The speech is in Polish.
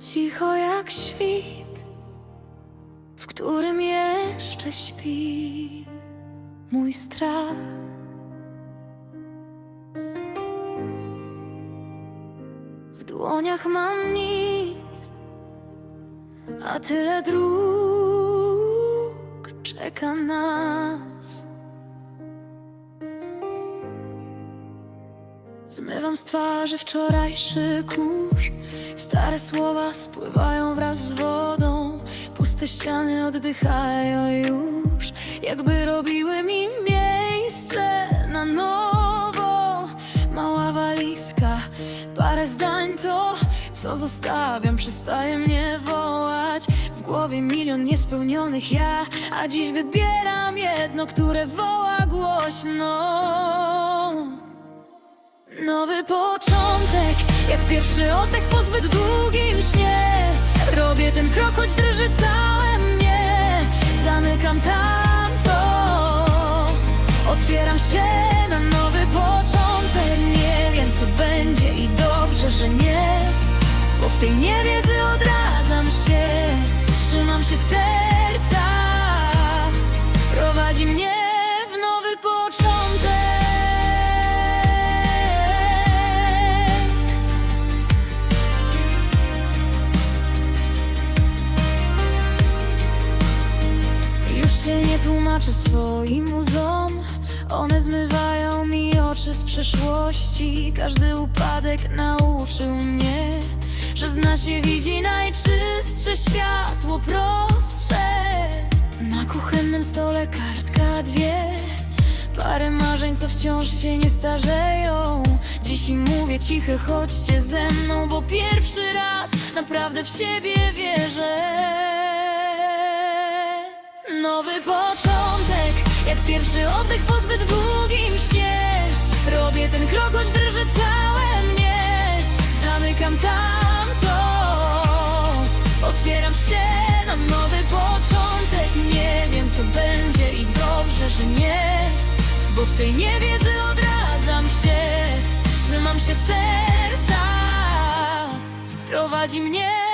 cicho jak świt, w którym jeszcze śpi mój strach. W dłoniach mam nic, a tyle dróg czeka nas. Zmywam z twarzy wczorajszy kurz. Stare słowa spływają wraz z wodą. Puste ściany oddychają już. Jakby robiły mi miejsce na nowo. Mała walizka, parę zdań to Co zostawiam, przestaje mnie wołać. W głowie milion niespełnionych ja A dziś wybieram jedno, które woła głośno Nowy początek, jak pierwszy oddech po zbyt długim śnie. Robię ten krok, choć drży całe mnie. Zamykam tamto. Otwieram się na nowy początek. Nie wiem co będzie i dobrze, że nie Bo w tej niewiedzy Nie tłumaczę swoim łzom. One zmywają mi oczy z przeszłości. Każdy upadek nauczył mnie Że zna się widzi najczystsze światło prostsze. Na kuchennym stole kartka dwie. Parę marzeń, co wciąż się nie starzeją. Dziś im mówię cichy, chodźcie ze mną Bo pierwszy raz naprawdę w siebie wierzę początek, jak pierwszy oddech po zbyt długim śnie. Robię ten krok, choć drży całe mnie. Zamykam tamto. Otwieram się na nowy początek. Nie wiem co będzie i dobrze, że nie. Bo w tej niewiedzy odradzam się. Trzymam się serca. Prowadzi mnie